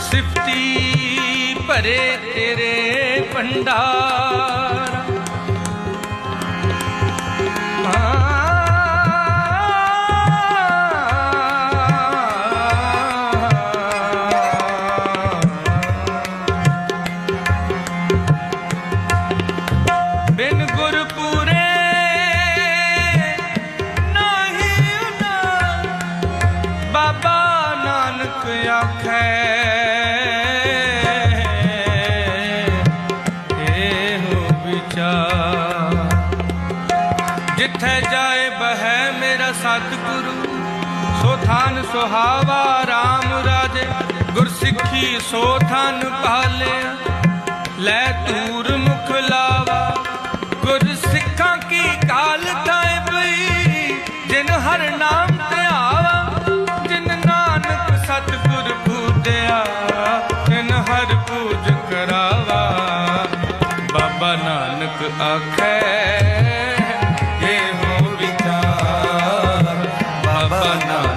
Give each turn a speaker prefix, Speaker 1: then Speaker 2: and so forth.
Speaker 1: ਸਿਫਤੀ ਭਰੇ ਤੇਰੇ ਭੰਡਾਰ। ਬਾਬਾ ਨਾਨਕ ਆਖੈ। ਵਿਚਾਰ ਜਿੱਥੇ ਜਾਏ ਬਹਿ ਮੇਰਾ ਸਤਿਗੁਰੂ, ਸੋ ਥਾਨ ਸੁਹਾਵਾ RAM ਰਾਜੇ, ਗੁਰਸਿੱਖੀ ਸੋ ਥਾਨ ਪਾਲਿਆ। ਲੈ ਤੂਰ ਮੁਖ ਲਾਵਾ ਗੁਰ ਸਿੱਖਾਂ ਕੀ ਕਾਲ ਤਾਏ ਨਾਨਕ ਆਖੈ ਇਹੋ ਵਿਚਾਰ ਬਾਬਾ ਨਾਨਕ